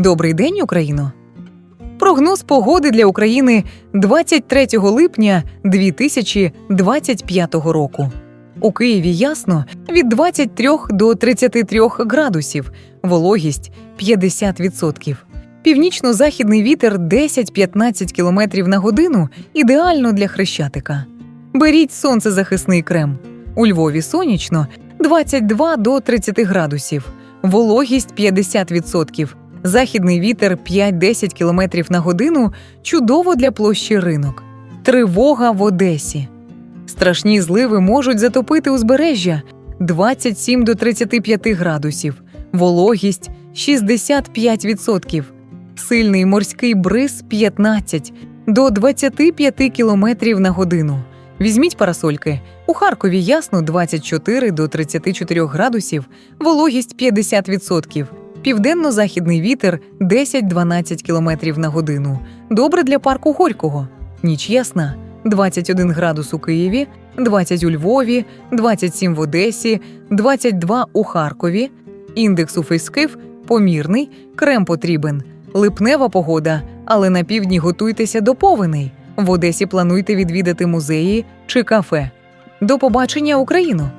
Добрий день, Україно! Прогноз погоди для України 23 липня 2025 року. У Києві ясно від 23 до 33 градусів, вологість 50%. Північно-західний вітер 10-15 км на годину ідеально для хрещатика. Беріть сонцезахисний крем. У Львові сонячно 22 до 30 градусів, вологість 50%. Західний вітер 5-10 км на годину чудово для площі ринок. Тривога в Одесі. Страшні зливи можуть затопити узбережжя 27 до 35 градусів, вологість 65%, сильний морський бриз 15 до 25 км на годину. Візьміть парасольки. У Харкові ясно 24 до 34 градусів, вологість 50%. Південно-західний вітер 10-12 км на годину. Добре для парку Горького. Ніч ясна 21 градус у Києві, 20 у Львові, 27 в Одесі, 22 у Харкові. Індекс у Фейскив помірний, крем потрібен. Липнева погода, але на півдні готуйтеся до повеней. В Одесі плануйте відвідати музеї чи кафе. До побачення, Україно!